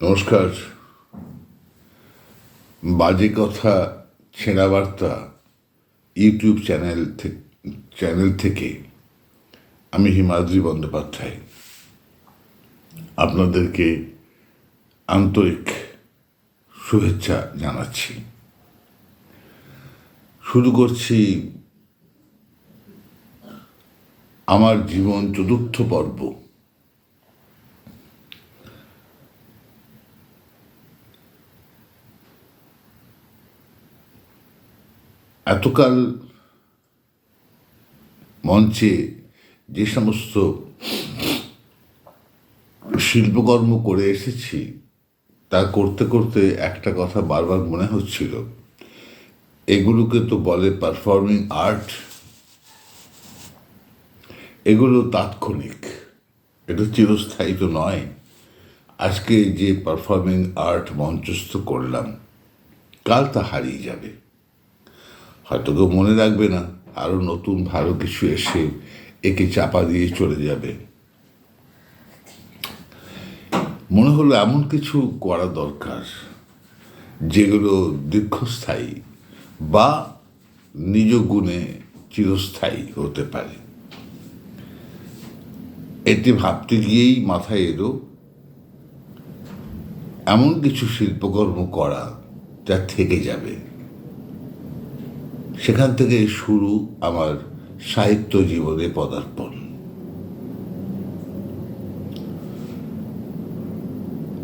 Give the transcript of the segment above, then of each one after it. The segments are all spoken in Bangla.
নমস্কার। বাজে কথা ছেঁড়া বার্তা ইউটিউব চ্যানেল চ্যানেল থেকে আমি হিমাদ্রি বন্দ্যোপাধ্যায়। আপনাদেরকে আন্তরিক শুভেচ্ছা জানাচ্ছি। শুরু করছি আমার জীবন চতুর্থ পর্ব। এতকাল মঞ্চে যে সমস্ত শিল্পকর্ম করে এসেছি, তা করতে করতে একটা কথা বারবার মনে হচ্ছিল। এগুলোকে তো বলে পারফর্মিং আর্ট এগুলো তাৎক্ষণিক। এটা চিরস্থায়ী তো নয়। আজকে যে পারফর্মিং আর্ট মঞ্চস্থ করলাম, কাল তা হারিয়ে যাবে। হয়তো কেউ মনে রাখবে না আরও নতুন ভালো কিছু এসে একে চাপা দিয়ে চলে যাবে। মনে হলো এমন কিছু করা দরকার, যেগুলো দীর্ঘস্থায়ী বা নিজ গুণে চিরস্থায়ী হতে পারে। এটি ভাবতে গিয়েই মাথায় এলো, এমন কিছু শিল্পকর্ম করা যা থেকে যাবে। সেখান থেকে শুরু আমার সাহিত্য জীবনে পদার্পণ।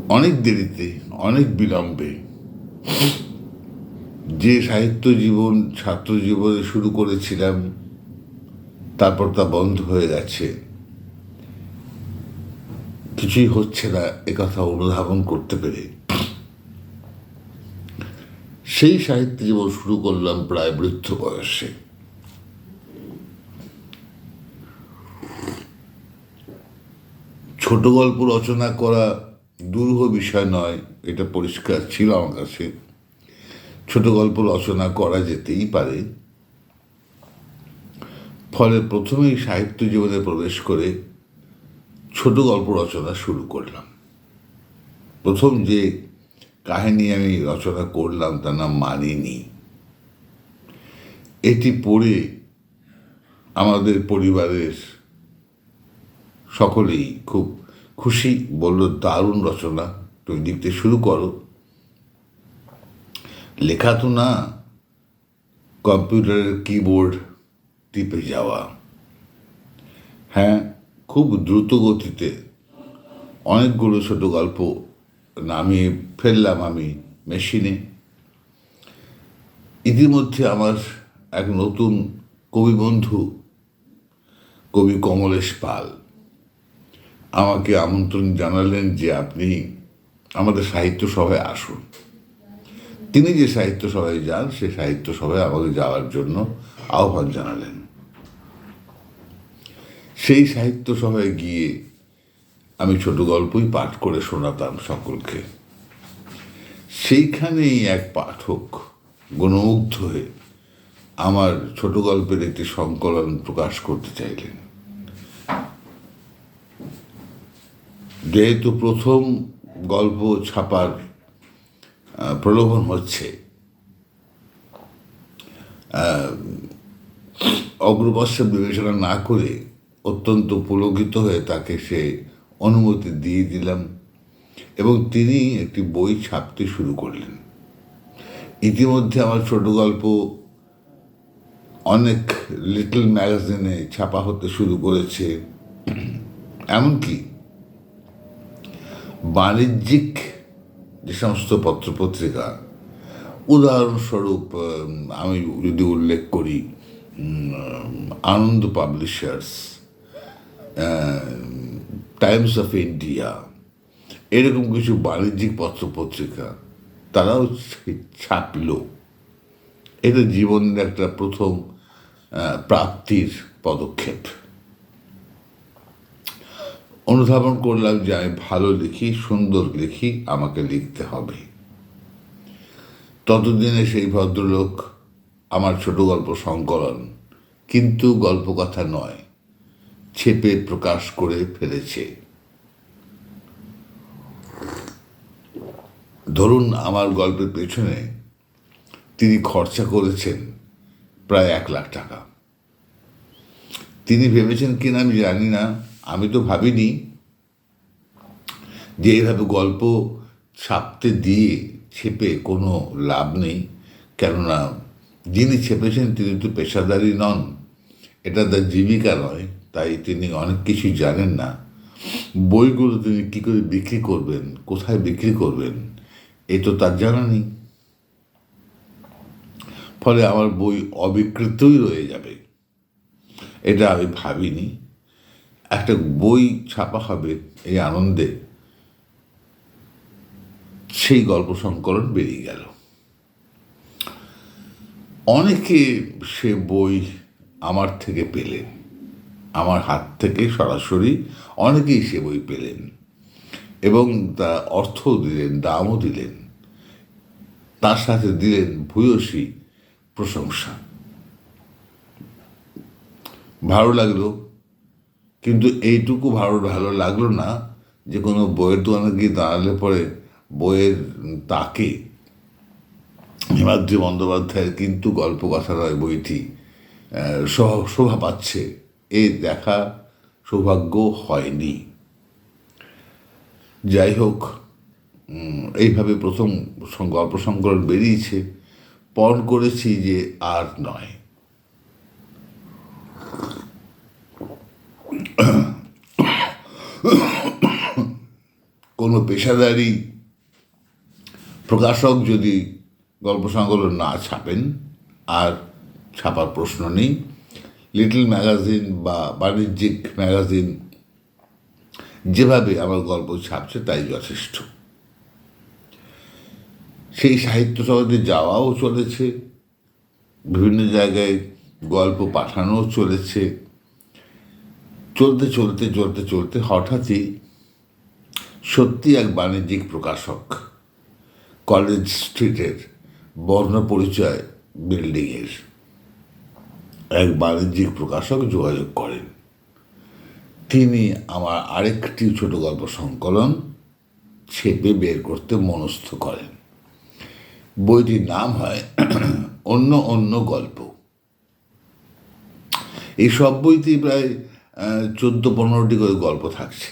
অনেক দেরিতে, অনেক বিলম্বে যে সাহিত্য জীবন, ছাত্র জীবনে শুরু করেছিলাম, তারপর তা বন্ধ হয়ে গেছে। কিছুই হচ্ছে না একথা অনুধাবন করতে পেরে। সেই সাহিত্য জীবন শুরু করলাম প্রায় বৃদ্ধ বয়সে। ছোট গল্প রচনা করা দুরূহ বিষয় নয়, এটা পরিষ্কার ছিল আমার কাছে। ছোট গল্প রচনা করা যেতেই পারে। ফলে প্রথমেই সাহিত্য জীবনে প্রবেশ করে ছোট গল্প রচনা শুরু করলাম। প্রথম যে কাহিনী আমি রচনা করলাম তার নাম মানিনি। এটি পড়ে আমাদের পরিবারের সকলেই খুব খুশি, বলল, দারুণ রচনা, তুমি লিখতে শুরু করো। লেখা তো না, কম্পিউটারের কিবোর্ড টিপে যাওয়া। হ্যাঁ খুব দ্রুত গতিতে অনেকগুলো ছোট গল্প নামিয়ে ফেললাম আমি মেশিনে। ইতিমধ্যে আমার এক নতুন কবি বন্ধু, কবি কমলেশ পাল, আমাকে আমন্ত্রণ জানালেন যে আপনি আমাদের সাহিত্য সভায় আসুন। তিনি যে সাহিত্য সভায় যান, সে সাহিত্য সভায় আমাকে যাওয়ার জন্য আহ্বান জানালেন। সেই সাহিত্য সভায় গিয়ে আমি ছোট গল্পই পাঠ করে শোনাতাম সকলকে। সেইখানেই এক পাঠক গণমুগ্ধ হয়ে আমার ছোট গল্পের একটি সংকলন প্রকাশ করতে চাইলেন। যেহেতু প্রথম গল্প ছাপার প্রলোভন হচ্ছে অগ্রপশ্চাৎ বিবেচনা না করে অত্যন্ত পুলকিত হয়ে তাকে সে অনুমতি দিয়ে দিলাম এবং তিনি একটি বই ছাপতে শুরু করলেন। ইতিমধ্যে আমার ছোট গল্প অনেক লিটল ম্যাগাজিনে ছাপা হতে শুরু করেছে। এমনকি বাণিজ্যিক যে সমস্ত পত্রপত্রিকা, উদাহরণস্বরূপ আমি যদি উল্লেখ করি Ananda publishers Times of India এরকম কিছু বাণিজ্যিক পত্রপত্রিকা, তারাও ছাপল। এটা জীবনের একটা প্রথম প্রাপ্তির পদক্ষেপ। অনুধাবন করলাম যে আমি ভালো লিখি, সুন্দর লিখি, আমাকে লিখতে হবে। ততদিনে সেই ভদ্রলোক আমার ছোট গল্প সংকলন, কিন্তু গল্পকথা নয়। ছেপে প্রকাশ করে ফেলেছে। ধরুন আমার গল্পের পেছনে তিনি খরচা করেছেন প্রায় এক লাখ টাকা। তিনি ভেবেছেন কিনা আমি জানি না, আমি তো ভাবিনি যে এইভাবে গল্প ছাপতে দিয়ে ছেপে কোনো লাভ নেই। কেননা যিনি ছেপেছেন তিনি তো পেশাদারি নন, এটা তার জীবিকা নয়। তাই তিনি অনেক কিছু জানেন না। বইগুলো তিনি কী করে বিক্রি করবেন, কোথায় বিক্রি করবেন, এ তো তার জানা নেই। ফলে আমার বই অবিকৃতই রয়ে যাবে। এটা আমি ভাবিনি। একটা বই ছাপা হবে এই আনন্দে। সেই গল্প সংকলন বেরিয়ে গেল। অনেকে সে বই আমার থেকে পেলেন। আমার হাত থেকে সরাসরি অনেকেই সে বই পেলেন এবং তা অর্থ দিলেন, দামও দিলেন, তার সাথে দিলেন ভূয়সী প্রশংসা। ভালো লাগল, কিন্তু এইটুকু ভালো ভালো লাগল না যে কোনো বইয়ের দোকানে গিয়ে দাঁড়ালে পরে বইয়ের তাকে হিমাদ্রি বন্দ্যোপাধ্যায়ের কিন্তু গল্প কথা নয় বইটি শোভা পাচ্ছে। এ দেখা সৌভাগ্য হয়নি। যাই হোক এইভাবে প্রথম গল্প সংকলন বেরিয়েছে। পণ করেছি যে আর নয়। কোনো পেশাদারি প্রকাশক যদি গল্প সংকলন না ছাপেন, আর ছাপার প্রশ্ন নেই। লিটল ম্যাগাজিন বা বাণিজ্যিক ম্যাগাজিন যেভাবে আমার গল্প ছাপছে তাই যথেষ্ট। সেই সাহিত্য সভাতে যাওয়াও চলেছে, বিভিন্ন জায়গায় গল্প পাঠানোও চলেছে। চলতে চলতে চলতে চলতে হঠাৎই সত্যি এক বাণিজ্যিক প্রকাশক কলেজ স্ট্রিটের বর্ণ পরিচয় বিল্ডিংয়ের এক বাণিজ্যিক প্রকাশক যোগাযোগ করেন। তিনি আমার আরেকটি ছোট গল্প সংকলন ছেপে বের করতে মনস্থ করেন। বইটির নাম হয় অন্য অন্য গল্প। এই সব বইতেই প্রায় চোদ্দ পনেরোটি করে গল্প থাকছে।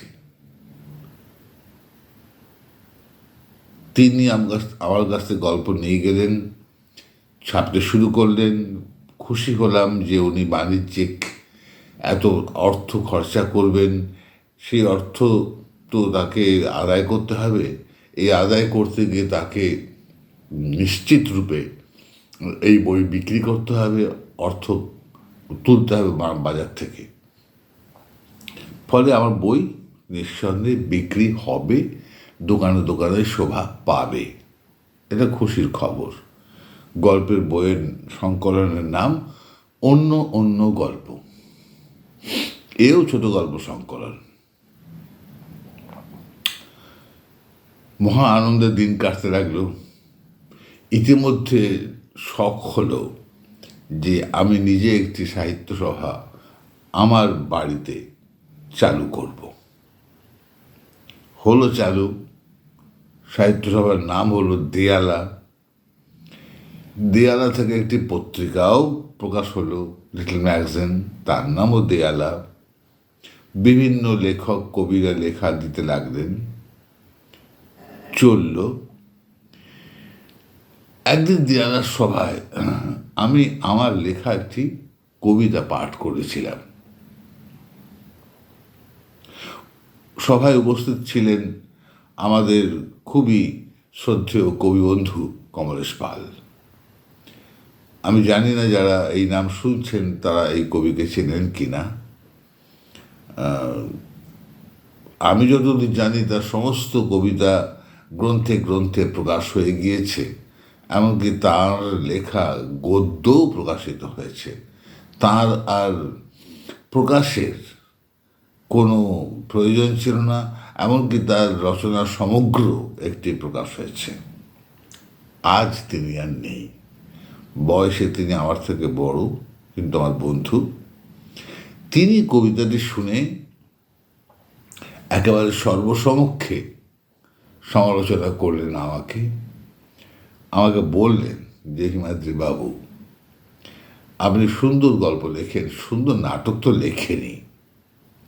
তিনি আমার কাছ থেকে গল্প নিয়ে গেলেন, ছাপতে শুরু করলেন খুশি হলাম যে উনি বাণিজ্যিক এত অর্থ খরচা করবেন। সেই অর্থ তো তাকে আদায় করতে হবে। এই আদায় করতে গিয়ে তাকে নিশ্চিত রূপে এই বই বিক্রি করতে হবে, অর্থ তুলতে হবে বাজার থেকে। ফলে আমার বই নিঃসন্দেহে বিক্রি হবে, দোকানে দোকানে শোভা পাবে। এটা খুশির খবর। গল্পের বইয়ের সংকলনের নাম অন্য অন্য গল্প। এও ছোট গল্প সংকলন। মহা আনন্দের দিন কাটতে লাগল। ইতিমধ্যে শখ হলো যে আমি নিজে একটি সাহিত্য সভা আমার বাড়িতে চালু করব। হলো চালু। সাহিত্য সভার নাম হলো দেয়ালা। দেয়ালা থেকে একটি পত্রিকাও প্রকাশ হলো লিটল ম্যাগাজিন তার নামও দেয়ালা। বিভিন্ন লেখক, কবিরা লেখা দিতে লাগলেন। চলল। একদিন দেয়ালার সভায় আমি আমার লেখা একটি কবিতা পাঠ করেছিলাম। সভায় উপস্থিত ছিলেন আমাদের খুবই শ্রদ্ধেয় কবিবন্ধু কমলেশ পাল। আমি জানি না যারা এই নাম শুনছেন, তারা এই কবিকে চেনেন কি না আমি যতদূর জানি, তার সমস্ত কবিতা গ্রন্থে গ্রন্থে প্রকাশ হয়ে গিয়েছে, এমনকি তার লেখা গদ্যও প্রকাশিত হয়েছে। তার আর প্রকাশের কোনো প্রয়োজন ছিল না, এমনকি তার রচনার সমগ্র একটি প্রকাশ হয়েছে। আজ তিনি আর নেই। বয়সে তিনি আমার থেকে বড়, কিন্তু আমার বন্ধু। তিনি কবিতাটি শুনে একেবারে সর্বসমক্ষে সমালোচনা করলেন আমাকে। আমাকে বললেন যে হিমাদ্রি বাবু আপনি সুন্দর গল্প লেখেন, সুন্দর নাটক তো লেখেনই।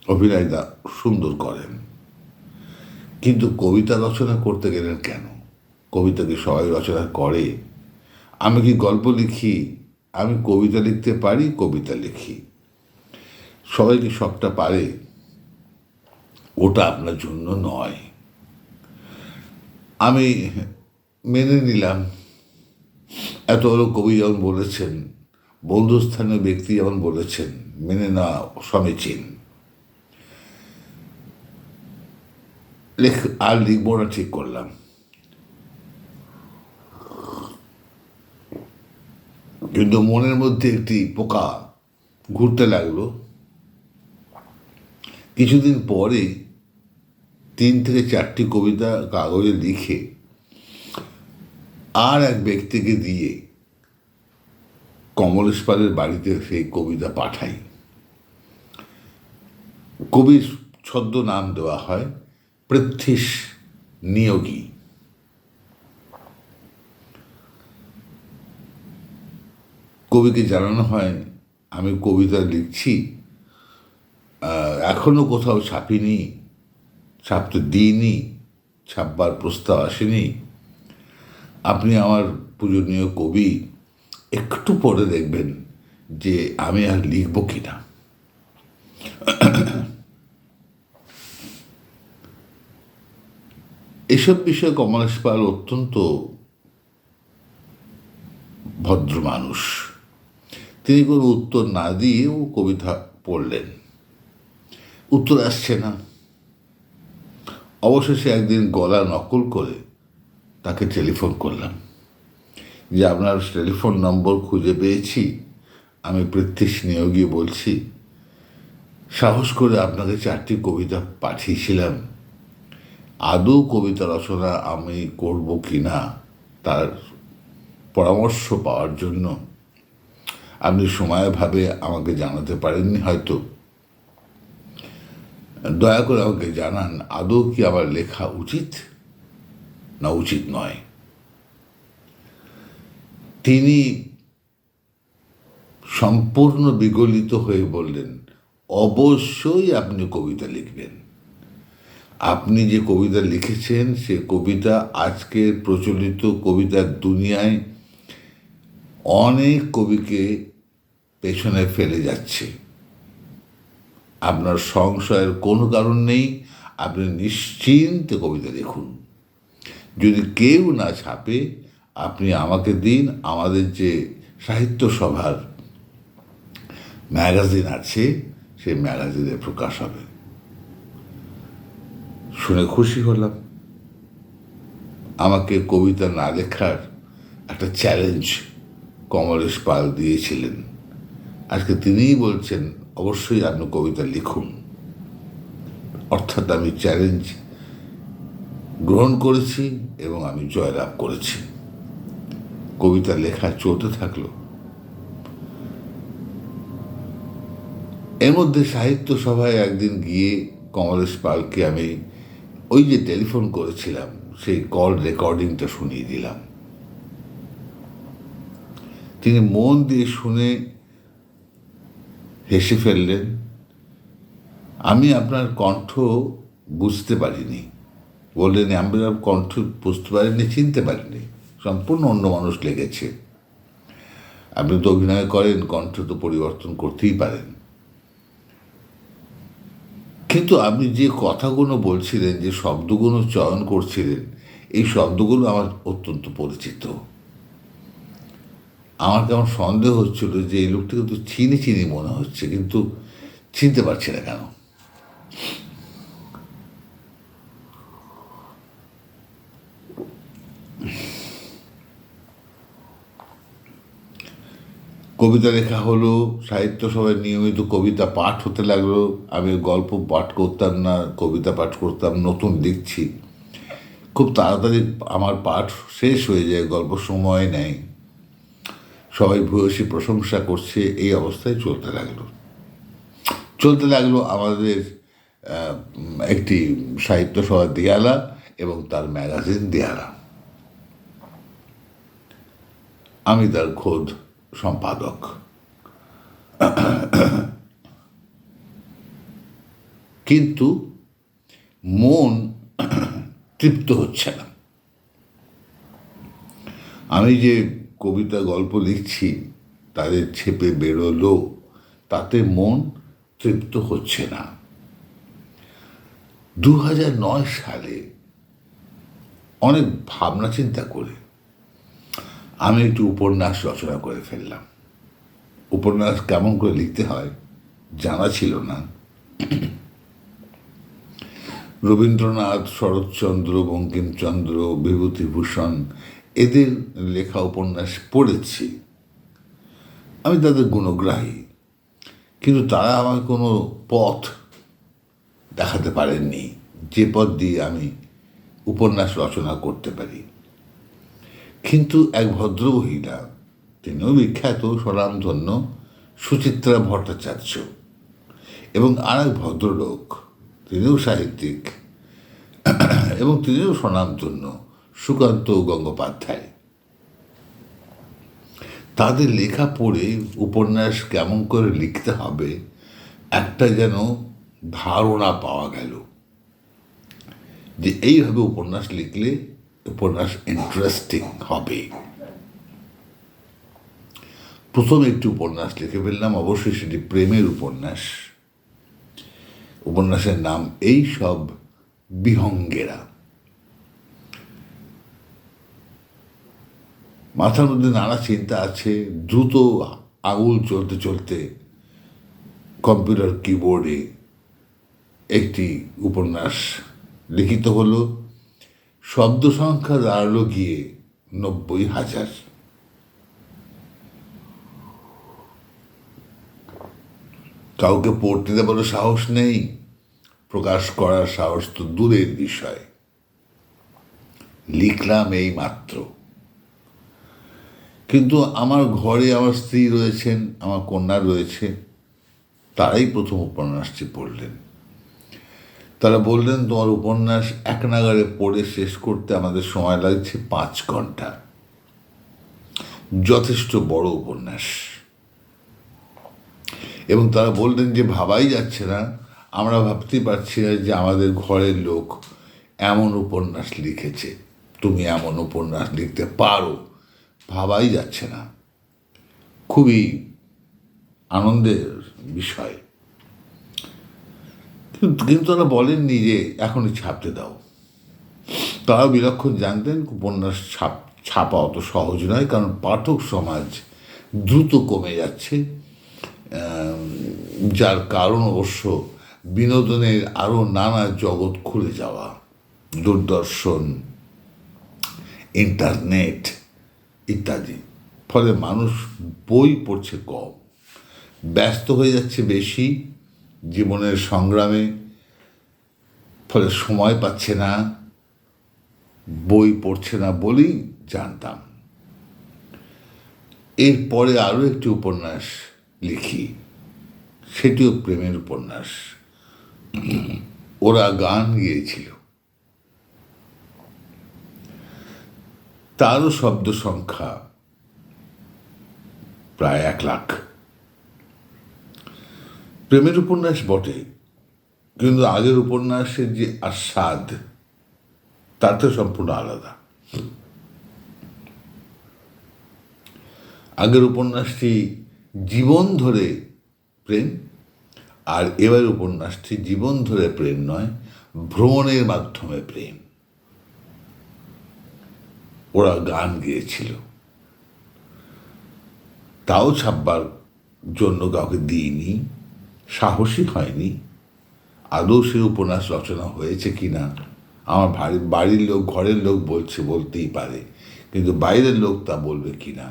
অভিনয় দা সুন্দর করেন। কিন্তু কবিতা রচনা করতে গেলেন কেন? কবিতা কি সবাই রচনা করে আমি কি গল্প লিখি? আমি কবিতা লিখতে পারি, কবিতা লিখি। সবাই কি সবটা পারে? ওটা আপনার জন্য নয়। আমি মেনে নিলাম। এত বড় কবি যেমন বলেছেন, বন্ধুস্থানীয় ব্যক্তি যেমন বলেছেন, মেনে না সমীচীন। লেখ, আর লিখব না, ঠিক করলাম। কিন্তু মনের মধ্যে একটি পোকা ঘুরতে লাগল। কিছুদিন পরে তিন থেকে চারটি কবিতা কাগজে লিখে আর এক ব্যক্তিকে দিয়ে কমলেশ পালের বাড়িতে সেই কবিতা পাঠাই। কবির ছদ্ম নাম দেওয়া হয় পৃথ্বীশ নিয়োগী। কবিকে জানানো হয়, আমি কবিতা লিখছি এখনও কোথাও ছাপিনি ছাপতে দিইনি, ছাপবার প্রস্তাব আসেনি। আপনি আমার পূজনীয় কবি, একটু পরে দেখবেন যে আমি আর লিখব কি না এসব বিষয়ে কমলেশ পাল অত্যন্ত ভদ্র মানুষ। তিনি কোনো উত্তর না দিয়েও কবিতা পড়লেন। উত্তর আসছে না। অবশেষে একদিন গলা নকল করে তাকে টেলিফোন করলাম। যে, আপনার টেলিফোন নম্বর খুঁজে পেয়েছি। আমি পৃথ্বীশ নিয়োগী বলছি। সাহস করে আপনাকে চারটি কবিতা পাঠিয়েছিলাম। আদৌ কবিতা রচনা আমি করব কি না তার পরামর্শ পাওয়ার জন্য আপনি সময়ভাবে আমাকে জানাতে পারেননি, হয়তো। দয়া করে আমাকে জানান, আদৌ কি আমার লেখা উচিত? না, উচিত নয়। তিনি সম্পূর্ণ বিগলিত হয়ে বললেন, অবশ্যই আপনি কবিতা লিখবেন। আপনি যে কবিতা লিখেছেন, সে কবিতা আজকের প্রচলিত কবিতার দুনিয়ায় অনেক কবিকে পেছনে ফেলে যাচ্ছে। আপনার সংশয়ের কোনো কারণ নেই, আপনি নিশ্চিন্তে কবিতা লিখুন। যদি কেউ না ছাপে, আপনি আমাকে দিন, আমাদের যে সাহিত্য সভার ম্যাগাজিন আছে, সেই ম্যাগাজিনে প্রকাশ হবে। শুনে খুশি হলাম। আমাকে কবিতা না লেখার একটা চ্যালেঞ্জ কমলেশ পাল দিয়েছিলেন। আজকে তিনিই বলছেন, অবশ্যই আপনি কবিতা লিখুন। অর্থাৎ আমি চ্যালেঞ্জ গ্রহণ করেছি এবং আমি জয়লাভ করেছি। কবিতা লেখা চলতে থাকল। এর মধ্যে সাহিত্য সভায় একদিন গিয়ে কমলেশ পালকে আমি ওই যে টেলিফোন করেছিলাম, সেই কল রেকর্ডিংটা শুনিয়ে দিলাম। তিনি মন দিয়ে শুনে হেসে ফেললেন। আমি আপনার কণ্ঠ বুঝতে পারিনি। বললেন আমি কণ্ঠ বুঝতে পারিনি, চিনতে পারিনি। সম্পূর্ণ অন্য মানুষ লেগেছে। আপনি তো অভিনয় করেন, কণ্ঠ তো পরিবর্তন করতেই পারেন। কিন্তু আপনি যে কথাগুলো বলছিলেন, যে শব্দগুলো চয়ন করছিলেন, এই শব্দগুলো আমার অত্যন্ত পরিচিত। আমার কেমন সন্দেহ হচ্ছিল যে এই লোকটা তো চিনি চিনি মনে হচ্ছে, কিন্তু চিনতে পারছি না কেন। কবিতা লেখা হলো, সাহিত্য সভায় নিয়মিত কবিতা পাঠ হতে লাগল। আমি গল্প পাঠ করতাম না, কবিতা পাঠ করতাম, নতুন লিখছি খুব তাড়াতাড়ি আমার পাঠ শেষ হয়ে যায়, গল্প সময় নেয়। সবাই ভূয়সী প্রশংসা করছে, এই অবস্থায় চলতে লাগল। চলতে লাগল আমাদের একটি সাহিত্য সভা দেয়ালা এবং তার ম্যাগাজিন দেয়ারা আমি তার খোদ সম্পাদক। কিন্তু মন তৃপ্ত হচ্ছে না। আমি যে কবিতা গল্প লিখছি, তাদের ছেপে বেরোলো, তাতে মন তৃপ্ত হচ্ছে না। দু নয় সালে অনেক ভাবনা চিন্তা করে আমি একটু উপন্যাস রচনা করে ফেললাম। উপন্যাস কেমন করে লিখতে হয় জানা ছিল না। রবীন্দ্রনাথ, শরৎচন্দ্র, বঙ্কিমচন্দ্র, বিভূতিভূষণ এদের লেখা উপন্যাস পড়েছি। আমি তাদের গুণগ্রাহী। কিন্তু তারা আমার কোনো পথ দেখাতে পারেননি, যে পথ দিয়ে আমি উপন্যাস রচনা করতে পারি। কিন্তু এক ভদ্র মহিলা, তিনিও বিখ্যাত স্বনামধন্য সুচিত্রা ভট্টাচার্য, এবং আর এক ভদ্রলোক, তিনিও সাহিত্যিক, এবং তিনিও স্বনামধন্য। সুকান্ত গঙ্গোপাধ্যায়। তাদের লেখা পড়ে উপন্যাস কেমন করে লিখতে হবে, একটা যেন ধারণা পাওয়া গেল। যে এইভাবে উপন্যাস লিখলে উপন্যাস ইন্টারেস্টিং হবে। প্রথম একটি উপন্যাস লিখে ফেললাম, অবশ্যই সেটি প্রেমের উপন্যাস। উপন্যাসের নাম এই সব বিহঙ্গেরা। মাথার মধ্যে নানা চিন্তা আছে, দ্রুত আঙুল চলতে চলতে কম্পিউটার কিবোর্ডে একটি উপন্যাস লিখিত হলো, শব্দ সংখ্যা দাঁড়াল গিয়ে নব্বই হাজার। কাউকে পড়তে দেবার সাহস নেই, প্রকাশ করার সাহস তো দূরের বিষয়। লিখলাম এই মাত্র। কিন্তু আমার ঘরে আমার স্ত্রী রয়েছেন, আমার কন্যা রয়েছে, তারাই প্রথম উপন্যাসটি পড়লেন। তারা বললেন, তোমার উপন্যাস এক নাগারে পড়ে শেষ করতে আমাদের সময় লাগছে পাঁচ ঘণ্টা। যথেষ্ট বড় উপন্যাস। এবং তারা বললেন যে, ভাবাই যাচ্ছে না। আমরা ভাবতেই পারছি না যে আমাদের ঘরের লোক এমন উপন্যাস লিখেছে। তুমি এমন উপন্যাস লিখতে পারো। ভাবাই যাচ্ছে না। খুবই আনন্দের বিষয়। কিন্তু কিন্তু তারা বলেননি যে এখনই ছাপতে দাও। তারাও বিলক্ষণ জানতেন, উপন্যাস ছাপ ছাপা অত সহজ নয়, কারণ পাঠক সমাজ দ্রুত কমে যাচ্ছে। যার কারণ অবশ্য বিনোদনের আরও নানা জগৎ খুলে যাওয়া। দূরদর্শন, ইন্টারনেট ইত্যাদি। ফলে মানুষ বই পড়ছে কম। ব্যস্ত হয়ে যাচ্ছে বেশি, জীবনের সংগ্রামে, ফলে সময় পাচ্ছে না, বই পড়ছে না বলেই জানতাম। এরপরে আরও একটি উপন্যাস লিখি, সেটিও প্রেমের উপন্যাস। ওরা গান গিয়েছিল। তারও শব্দ সংখ্যা প্রায় এক লাখ। প্রেমের উপন্যাস বটে, কিন্তু আগের উপন্যাসের যে আস্বাদ তাতে সম্পূর্ণ আলাদা। আগের উপন্যাসটি জীবন ধরে প্রেম, আর এবার উপন্যাসটি জীবন ধরে প্রেম নয়, ভ্রমণের মাধ্যমে প্রেম। ওরা গান গিয়েছিল। তাও ছাপবার জন্য কাউকে দিইনি, সাহসী হয়নি। আদৌ সে উপন্যাস রচনা হয়েছে কি না আমার বাড়ির লোক, ঘরের লোক বলছে, বলতেই পারে। কিন্তু বাইরের লোক তা বলবে কি না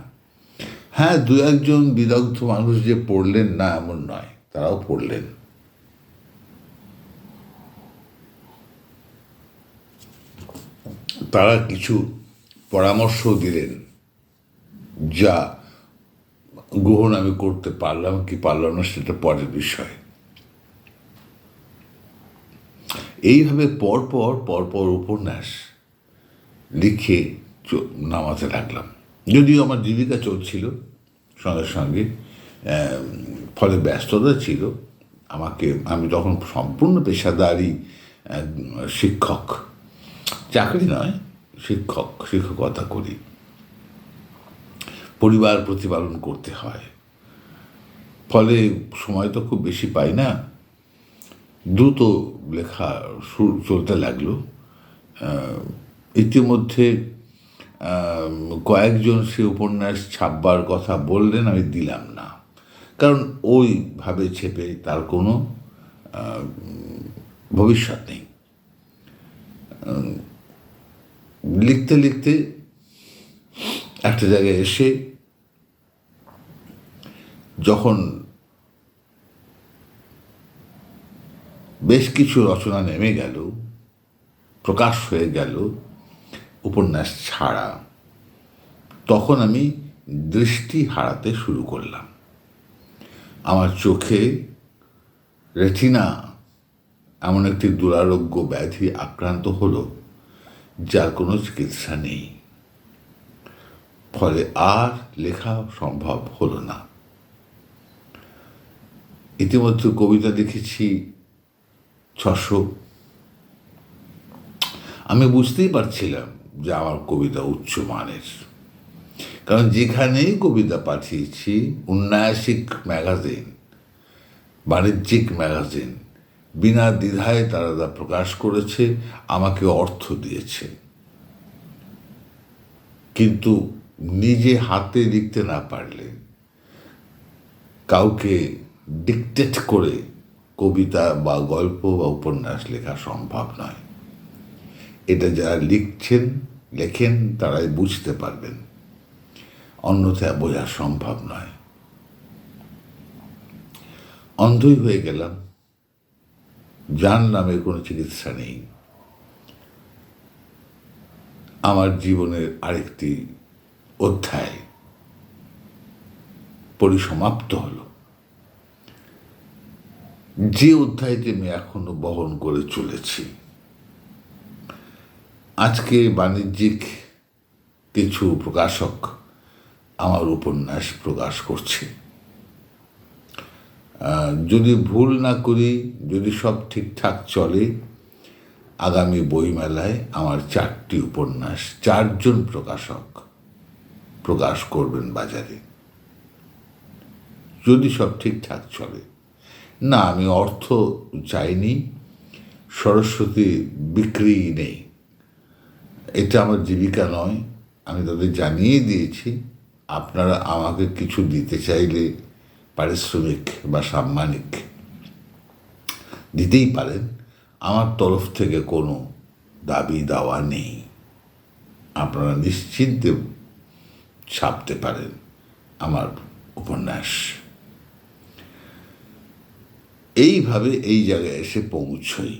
হ্যাঁ দু একজন বিদগ্ধ মানুষ যে পড়লেন না এমন নয়, তারাও পড়লেন। তারা কিছু পরামর্শ দিলেন যা গ্রহণ আমি করতে পারলাম কি পারলাম না সেটা পরের বিষয়। এইভাবে পরপর পরপর উপন্যাস লিখে নামাতে লাগলাম। যদিও আমার জীবিকা চলছিল, সঙ্গে সঙ্গে ফলে ব্যস্ততা ছিল। আমাকে, আমি তখন সম্পূর্ণ পেশাদারি শিক্ষক। চাকরি নয় শিক্ষক, শিক্ষকতা করি। পরিবার প্রতিপালন করতে হয়। ফলে সময় তো খুব বেশি পাই না। দ্রুত লেখা চলতে লাগল। ইতিমধ্যে কয়েকজন সে উপন্যাস ছাপবার কথা বললেন, আমি দিলাম না। কারণ ওইভাবে ছেপে তার কোনো ভবিষ্যৎ নেই। লিখতে লিখতে একটা জায়গায় এসে যখন বেশ কিছু রচনা নেমে গেল, প্রকাশ হয়ে গেল, উপন্যাস ছাড়া, তখন আমি দৃষ্টি হারাতে শুরু করলাম। আমার চোখে রেটিনা এমন একটি দুরারোগ্য ব্যাধি আক্রান্ত হলো যার কোনো চিকিৎসা নেই। ফলে আর লেখা সম্ভব হলো না। ইতিমধ্যে কবিতা দেখেছি ছশো। আমি বুঝতেই পারছিলাম যে আমার কবিতা উচ্চমানের কারণ যেখানেই কবিতা পাঠিয়েছি উন্নয়াসিক ম্যাগাজিন, বাণিজ্যিক ম্যাগাজিন বিনা দ্বিধায় তারা তা প্রকাশ করেছে, আমাকে অর্থ দিয়েছে। কিন্তু নিজে হাতে লিখতে না পারলে, কাউকে ডিকটেট করে কবিতা বা গল্প বা উপন্যাস লেখা সম্ভব নয়। এটা যারা লিখছেন, লেখেন, তারাই বুঝতে পারবেন। অন্যথায় বোঝা সম্ভব নয়। অন্ধই হয়ে গেলাম। যার নামে কোনো চিকিৎসা নেই। আমার জীবনের আরেকটি অধ্যায় পরিসমাপ্ত হল। যে অধ্যায়টি আমি এখনও বহন করে চলেছি, আজকে বাণিজ্যিক কিছু প্রকাশক আমার উপন্যাস প্রকাশ করছে। যদি ভুল না করি, যদি সব ঠিকঠাক চলে, আগামী বইমেলায় আমার চারটি উপন্যাস, চারজন প্রকাশক প্রকাশ করবেন বাজারে। যদি সব ঠিকঠাক চলে। না, আমি অর্থ চাইনি, সরস্বতী বিক্রি নেই। এটা আমার জীবিকা নয়, আমি তাদের জানিয়ে দিয়েছি। আপনারা আমাকে কিছু দিতে চাইলে পারিশ্রমিক বা সাম্মানিক। দিতেই পারেন, আমার তরফ থেকে কোনো দাবি দাওয়া নেই। আপনারা নিশ্চিন্তে ছাপতে পারেন আমার উপন্যাস। এইভাবে এই জায়গায় এসে পৌঁছই।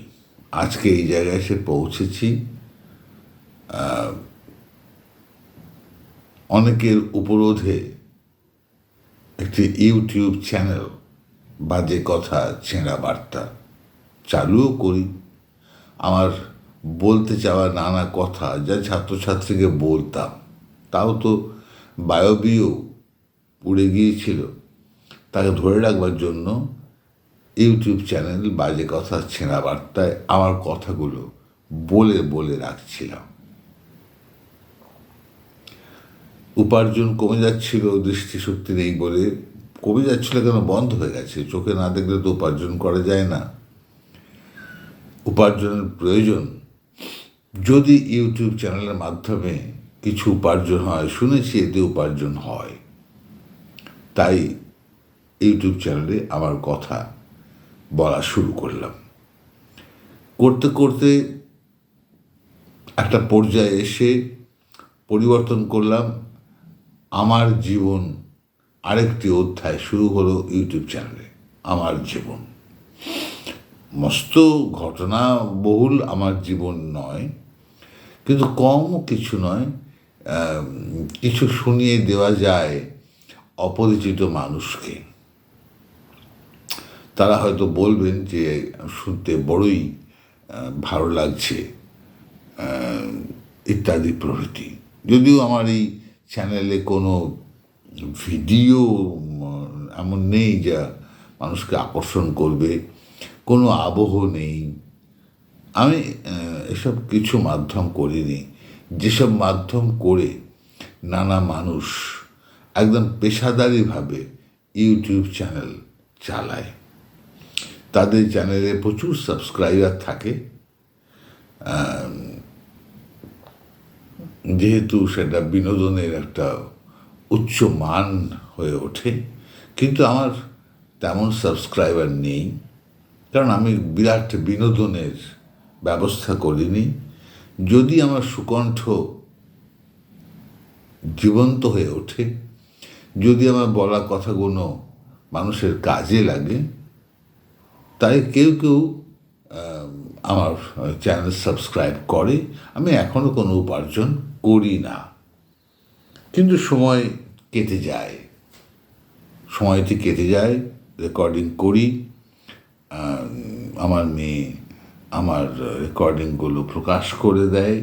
আজকে এই জায়গায় এসে পৌঁছেছি। অনেকের উপরোধে একটি ইউটিউব চ্যানেল, বাজে কথা, ছেঁড়া বার্তা। চালুও করি। আমার বলতে চাওয়া নানা কথা যা ছাত্রছাত্রীকে বলতাম, তাও তো বায়বীয় উড়ে গিয়েছিল। তাকে ধরে রাখবার জন্য ইউটিউব চ্যানেল, বাজে কথা, ছেঁড়া বার্তায় আমার কথাগুলো বলে বলে রাখছিলাম। উপার্জন কমে যাচ্ছিল, দৃষ্টিশক্তি নেই বলে। কমে যাচ্ছিল কেন? বন্ধ হয়ে গেছে। চোখে না দেখলে তো উপার্জন করা যায় না। উপার্জনের প্রয়োজন। যদি ইউটিউব চ্যানেলের মাধ্যমে কিছু উপার্জন হয়, শুনেছি এতে উপার্জন হয়। তাই ইউটিউব চ্যানেলে আমার কথা বলা শুরু করলাম। করতে করতে একটা পর্যায়ে এসে পরিবর্তন করলাম। আমার জীবন আরেকটি অধ্যায় শুরু হলো ইউটিউব চ্যানেলে, আমার জীবন। মস্ত ঘটনা, বহুল আমার জীবন নয়, কিন্তু কমও কিছু নয় কিছু শুনিয়ে দেওয়া যায় অপরিচিত মানুষকে। তারা হয়তো বলবেন যে, শুনতে বড়ই ভালো লাগছে ইত্যাদি প্রভৃতি। যদিও আমার এই চ্যানেলে কোনো ভিডিও এমন নেই যা মানুষকে আকর্ষণ করবে। কোনো আবহ নেই। আমি এসব কিছু মাধ্যম করিনি। যেসব মাধ্যম করে নানা মানুষ একদম পেশাদারিভাবে ইউটিউব চ্যানেল চালায়। তাদের চ্যানেলে প্রচুর সাবস্ক্রাইবার থাকে। যেহেতু সেটা বিনোদনের একটা উচ্চ মান হয়ে ওঠে, কিন্তু আমার তেমন সাবস্ক্রাইবার নেই। কারণ আমি বিরাট বিনোদনের ব্যবস্থা করিনি। যদি আমার সুকণ্ঠ জীবন্ত হয়ে ওঠে, যদি আমার বলা কথাগুলো মানুষের কাজে লাগে, তাই কেউ কেউ আমার চ্যানেল সাবস্ক্রাইব করে। আমি এখনও কোনো উপার্জন করি না। কিন্তু সময় কেটে যায়। সময়টি কেটে যায় রেকর্ডিং করি। আমার মেয়ে আমার রেকর্ডিংগুলো প্রকাশ করে দেয়।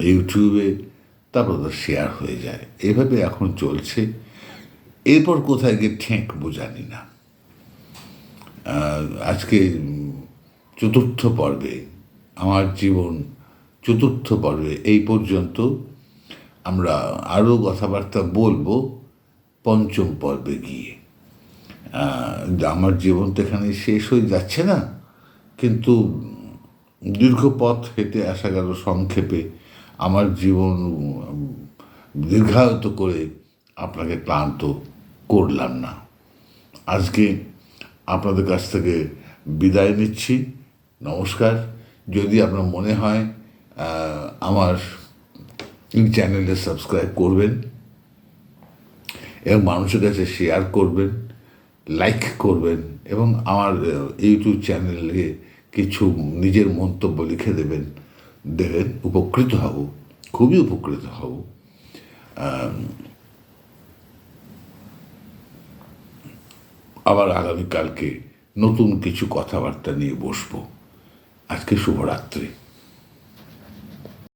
ইউটিউবে তারপর তো শেয়ার হয়ে যায়। এভাবে এখন চলছে। এরপর কোথায় গিয়ে ঠেক বোঝানি না। আজকে চতুর্থ পর্বে আমার জীবন চতুর্থ পর্বে। এই পর্যন্ত আমরা আরও কথাবার্তা বলব পঞ্চম পর্বে গিয়ে। আমার জীবন তো এখানে শেষ হয়ে যাচ্ছে না, কিন্তু দীর্ঘ পথ হেঁটে আসা গেল সংক্ষেপে। আমার জীবন দীর্ঘায়িত করে আপনাকে ক্লান্ত করলাম না। আজকে আপনাদের কাছ থেকে বিদায় নিচ্ছি। নমস্কার। যদি আপনার মনে হয় আমার চ্যানেলে সাবস্ক্রাইব করবেন এবং মানুষের কাছে শেয়ার করবেন লাইক করবেন এবং আমার ইউটিউব চ্যানেলে কিছু নিজের মন্তব্য লিখে দেবেন দেবেন, উপকৃত হব, খুবই উপকৃত হব। আবার আগামীকালকে নতুন কিছু কথাবার্তা নিয়ে বসবো। আজকে শুভরাত্রি।